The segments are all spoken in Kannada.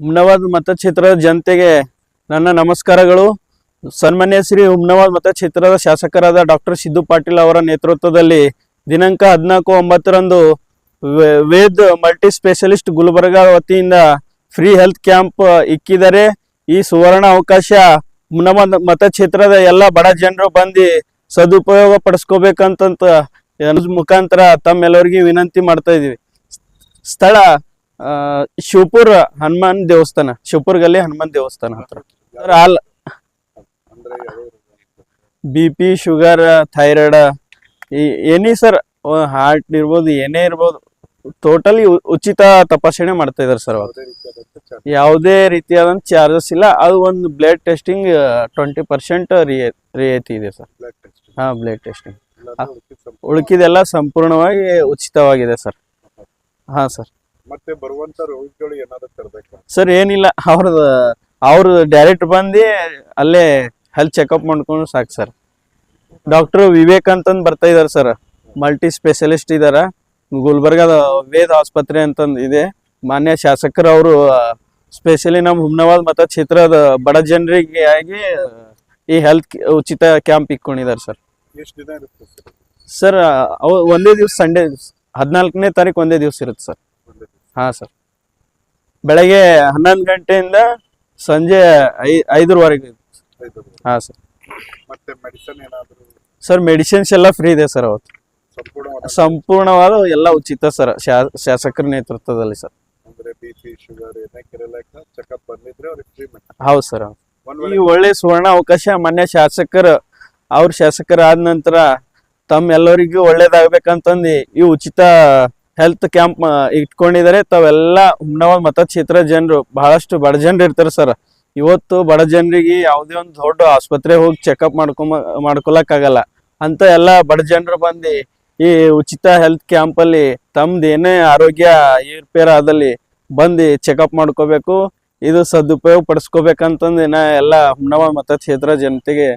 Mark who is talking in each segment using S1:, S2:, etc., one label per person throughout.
S1: ಹುಮ್ನಾಬಾದ್ ಮತಕ್ಷೇತ್ರದ ಜನತೆಗೆ ನನ್ನ ನಮಸ್ಕಾರಗಳು. ಸನ್ಮಾನ್ಯ ಶ್ರೀ ಹುಮ್ನಾಬಾದ್ ಮತಕ್ಷೇತ್ರದ ಶಾಸಕರಾದ ಡಾಕ್ಟರ್ ಸಿದ್ದು ಪಾಟೀಲ್ ಅವರ ನೇತೃತ್ವದಲ್ಲಿ ದಿನಾಂಕ ಹದಿನಾಲ್ಕು ಒಂಬತ್ತರಂದು ವೇದ್ ಮಲ್ಟಿ ಸ್ಪೆಷಲಿಸ್ಟ್ ಗುಲ್ಬರ್ಗಾ ವತಿಯಿಂದ ಫ್ರೀ ಹೆಲ್ತ್ ಕ್ಯಾಂಪ್ ಇಕ್ಕಿದರೆ ಈ ಸುವರ್ಣ ಅವಕಾಶ ಹುಮ್ನಾಬಾದ್ ಮತಕ್ಷೇತ್ರದ ಎಲ್ಲ ಬಡ ಜನರು ಬಂದು ಸದುಪಯೋಗ ಪಡಿಸ್ಕೋಬೇಕಂತ ಮುಖಾಂತರ ತಮ್ಮೆಲ್ಲರಿಗೂ ವಿನಂತಿ ಮಾಡ್ತಾ ಇದ್ದೀವಿ. ಸ್ಥಳ ಶಿವಪುರ ಹನುಮಾನ್ ದೇವಸ್ಥಾನ ಶಿವಪುರ ಗಲ್ಲಿ ಹನುಮಾನ್ ದೇವಸ್ಥಾನ ಹತ್ರ. ಬಿ ಪಿ, ಶುಗರ್, ಥೈರಾಯ್ಡ್ ಏನೇ ಸರ್ ಹಾರ್ಟ್ ಇರ್ಬೋದು, ಏನೇ ಇರ್ಬೋದು, ಟೋಟಲಿ ಉಚಿತ ತಪಾಸಣೆ ಮಾಡ್ತಾ ಇದಾರೆ ಸರ್ ಯಾವುದೇ ರೀತಿಯಾದ ಚಾರ್ಜಸ್ ಇಲ್ಲ. ಅದು ಒಂದು ಬ್ಲಡ್ ಟೆಸ್ಟಿಂಗ್ ಟ್ವೆಂಟಿ ಪರ್ಸೆಂಟ್ ರಿಯಾಯಿತಿ ಇದೆ ಸರ್. ಹಾ, ಬ್ಲಡ್ ಟೆಸ್ಟಿಂಗ್. ಉಳ್ಕಿದೆಲ್ಲ ಸಂಪೂರ್ಣವಾಗಿ ಉಚಿತವಾಗಿದೆ ಸರ್. ಹಾ, ಸರ್.
S2: ಮತ್ತೆ ಬರುವಂತ ರೋಗಿಗಳು ಏನಾದ್ರು ತರಬೇಕು?
S1: ಸರ್ ಏನಿಲ್ಲ. ಅವ್ರದ್ದು ಅವ್ರ ಡೈರೆಕ್ಟ್ ಬಂದು ಅಲ್ಲೇ ಹೆಲ್ತ್ ಚೆಕಪ್ ಮಾಡ್ಕೊಂಡು ಸಾಕು ಸರ್. ಡಾಕ್ಟರ್ ವಿವೇಕ್ ಅಂತಂದು ಬರ್ತಾ ಇದಾರೆ ಸರ್. ಮಲ್ಟಿ ಸ್ಪೆಷಲಿಸ್ಟ್ ಇದಾರ. ಗುಲ್ಬರ್ಗದ ವೇದ ಆಸ್ಪತ್ರೆ ಅಂತಂದು ಇದೆ. ಮಾನ್ಯ ಶಾಸಕರು ಅವರು ಸ್ಪೆಷಲಿ ನಮ್ಮ ಹುಮ್ನಾಬಾದ್ ಮತಕ್ಷೇತ್ರದ ಬಡ ಜನರಿಗೆ ಆಗಿ ಈ ಹೆಲ್ತ್ ಉಚಿತ ಕ್ಯಾಂಪ್ ಇಟ್ಕೊಂಡಿದ್ದಾರೆ ಸರ್.
S2: ಎಷ್ಟು ದಿನ ಇರುತ್ತೆ ಸರ್?
S1: ಸರ್ ಅವು ಒಂದೇ ದಿವಸ ಸಂಡೇ ಹದಿನಾಲ್ಕನೇ ತಾರೀಕು ಒಂದೇ ದಿವಸ ಇರುತ್ತೆ ಸರ್? ಹಾಂ ಸರ್. ಬೆಳಗ್ಗೆ ಹನ್ನೊಂದು ಗಂಟೆಯಿಂದ ಸಂಜೆ ಐ ಐದರವರೆಗೆ ಹಾ ಸರ್.
S2: ಮತ್ತೆ ಮೆಡಿಸಿನ್ ಏನಾದ್ರು?
S1: ಸರ್ ಮೆಡಿಸಿನ್ಸ್ ಎಲ್ಲ ಫ್ರೀ ಇದೆ ಸರ್ ಅವತ್ತು.
S2: ಸಂಪೂರ್ಣವಾದ?
S1: ಎಲ್ಲ ಉಚಿತ ಸರ್ ಶಾಸಕರ ನೇತೃತ್ವದಲ್ಲಿ ಸರ್. ಹೌದು ಸರ್ ಈ ಒಳ್ಳೆ ಸುವರ್ಣ ಅವಕಾಶ ಮಾನ್ಯ ಶಾಸಕರು ಅವ್ರ ಶಾಸಕರಾದ ನಂತರ ತಮ್ಮೆಲ್ಲರಿಗೂ ಒಳ್ಳೇದಾಗಬೇಕಂತಂದು ಈ ಉಚಿತ ಹೆಲ್ತ್ ಕ್ಯಾಂಪ್ ಇಟ್ಕೊಂಡಿದ್ದಾರೆ ತಾವೆಲ್ಲ ಹುಮ್ನವಾದ ಮತ ಕ್ಷೇತ್ರ ಜನರು, ಬಹಳಷ್ಟು ಬಡ ಜನರು ಇರ್ತಾರೆ ಸರ್ ಇವತ್ತು ಬಡ ಜನರಿಗೆ ಯಾವುದೇ ಒಂದು ದೊಡ್ಡ ಆಸ್ಪತ್ರೆ ಹೋಗಿ ಚೆಕಪ್ ಮಾಡ್ಕೊಂಬ, ಮಾಡ್ಕೊಳಕ್ಕಾಗಲ್ಲ. ಅಂತ ಎಲ್ಲ ಬಡ ಜನರು ಬಂದು ಈ ಉಚಿತ ಹೆಲ್ತ್ ಕ್ಯಾಂಪಲ್ಲಿ ತಮ್ದು ಏನೇ ಆರೋಗ್ಯ ಏರ್ಪೇರ್ ಆದಲ್ಲಿ ಬಂದು ಚೆಕಪ್ ಮಾಡ್ಕೋಬೇಕು, ಇದು ಸದುಪಯೋಗ ಪಡಿಸ್ಕೋಬೇಕಂತಂದು ನಾ ಎಲ್ಲ ಹುಮ್ನಾಬಾದ್ ಮತಕ್ಷೇತ್ರ ಜನತೆಗೆ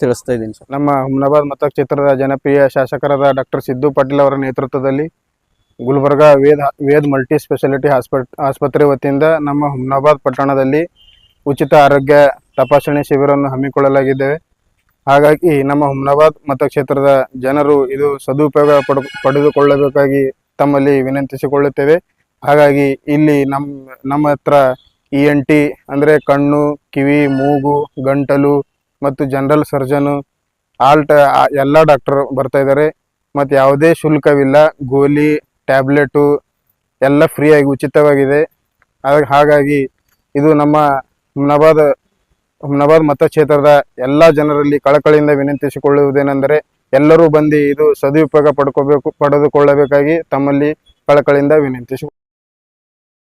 S1: ತಿಳಿಸ್ತಾ ಇದ್ದೀನಿ ಸರ್
S3: ನಮ್ಮ ಹುಮ್ನಾಬಾದ್ ಮತಕ್ಷೇತ್ರದ ಜನಪ್ರಿಯ ಶಾಸಕರಾದ ಡಾಕ್ಟರ್ ಸಿದ್ದು ಪಾಟೀಲ್ ಅವರ ನೇತೃತ್ವದಲ್ಲಿ Gulbarga Ved Ved multi speciality hospital ಆಸ್ಪತ್ರೆ ವತಿಯಿಂದ ನಮ್ಮ ಹುಮ್ನಾಬಾದ್ ಪಟ್ಟಣದಲ್ಲಿ ಉಚಿತ ಆರೋಗ್ಯ ತಪಾಸಣೆ ಶಿಬಿರವನ್ನು ಹಮ್ಮಿಕೊಳ್ಳಲಾಗಿದ್ದೇವೆ. ಹಾಗಾಗಿ ನಮ್ಮ ಹುಮ್ನಾಬಾದ್ ಮತಕ್ಷೇತ್ರದ ಜನರು ಇದು ಸದುಪಯೋಗ ಪಡ್, ಪಡೆದುಕೊಳ್ಳಬೇಕಾಗಿ ತಮ್ಮಲ್ಲಿ ವಿನಂತಿಸಿಕೊಳ್ಳುತ್ತೇವೆ. ಹಾಗಾಗಿ ಇಲ್ಲಿ ನಮ್ಮ ನಮ್ಮ ಹತ್ರ ಇ ಎನ್ ಟಿ ಅಂದರೆ ಕಣ್ಣು, ಕಿವಿ, ಮೂಗು, ಗಂಟಲು ಮತ್ತು ಜನರಲ್ ಸರ್ಜನು ಆಲ್ಟ ಎಲ್ಲ ಡಾಕ್ಟರ್ ಬರ್ತಾ ಇದ್ದಾರೆ. ಮತ್ತು ಯಾವುದೇ ಶುಲ್ಕವಿಲ್ಲ, ಗೋಲಿ ಟ್ಯಾಬ್ಲೆಟು ಎಲ್ಲ ಫ್ರೀಯಾಗಿ ಉಚಿತವಾಗಿದೆ. ಹಾಗಾಗಿ ಇದು ನಮ್ಮ ಹುಮ್ನಾಬಾದ್ ಹುಮ್ನಾಬಾದ್ ಮತಕ್ಷೇತ್ರದ ಎಲ್ಲ ಜನರಲ್ಲಿ ಕಳಕಳಿಯಿಂದ ವಿನಂತಿಸಿಕೊಳ್ಳುವುದೇನೆಂದರೆ ಎಲ್ಲರೂ ಬಂದು ಇದು ಸದುಪಯೋಗ ಪಡ್ಕೋಬೇಕು, ಪಡೆದುಕೊಳ್ಳಬೇಕಾಗಿ ತಮ್ಮಲ್ಲಿ ಕಳಕಳಿಯಿಂದ ವಿನಂತಿಸಿ